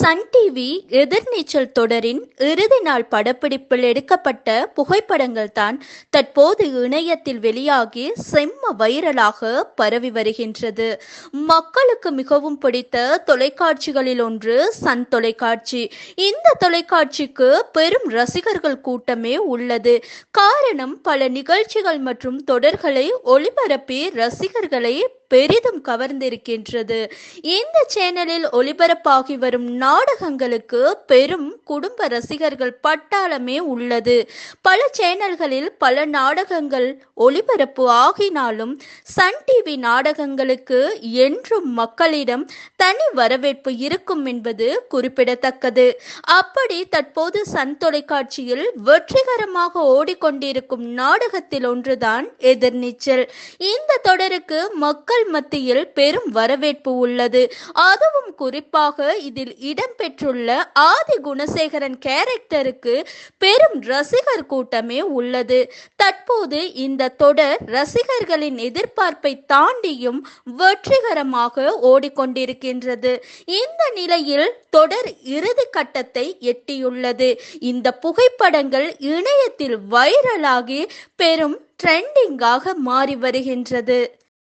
Sun TV எதிர்நீச்சல் தொடரின் இறுதி நாள் படப்பிடிப்பில் எடுக்கப்பட்ட புகைப்படங்கள் தான் தற்போது இணையத்தில் வெளியாகி செம்ம வைரலாக பரவி வருகின்றது. மக்களுக்கு மிகவும் பிடித்த தொலைக்காட்சிகளில் ஒன்று சன் தொலைக்காட்சி. இந்த தொலைக்காட்சிக்கு பெரும் ரசிகர்கள் கூட்டமே உள்ளது. காரணம் பல நிகழ்ச்சிகள் மற்றும் தொடர்களை ஒளிபரப்பி ரசிகர்களை பெரிதும் கவர்ந்திருக்கின்றது. இந்த சேனலில் ஒளிபரப்பாகி வரும் நாடகங்களுக்கு பெரும் குடும்ப ரசிகர்கள் பட்டாளமே உள்ளது. பல சேனல்களில் பல நாடகங்கள் ஒளிபரப்பு ஆகினாலும் சன் டிவி நாடகங்களுக்கு என்றும் மக்களிடம் தனி வரவேற்பு இருக்கும் என்பது குறிப்பிடத்தக்கது. அப்படி தற்போது சன் தொலைக்காட்சியில் வெற்றிகரமாக ஓடிக்கொண்டிருக்கும் நாடகத்தில் ஒன்றுதான் எதிர்நீச்சல். இந்த தொடருக்கு மக்கள் மத்தியில் பெரும் வரவேற்பு உள்ளது. அதுவும் குறிப்பாக இதில் இடம்பெற்றுள்ள ஆதி குணசேகரன் கேரக்டருக்கு பெரும் ரசிகர் கூட்டமே உள்ளது. தற்போது இந்த தொடர் ரசிகர்களின் எதிர்பார்ப்பை தாண்டியும் வெற்றிகரமாக ஓடிக்கொண்டிருக்கின்றது. இந்த நிலையில் தொடர் இறுதி கட்டத்தை எட்டியுள்ளது. இந்த புகைப்படங்கள் இணையத்தில் வைரலாகி பெரும் ட்ரெண்டிங்காக மாறி வருகின்றது.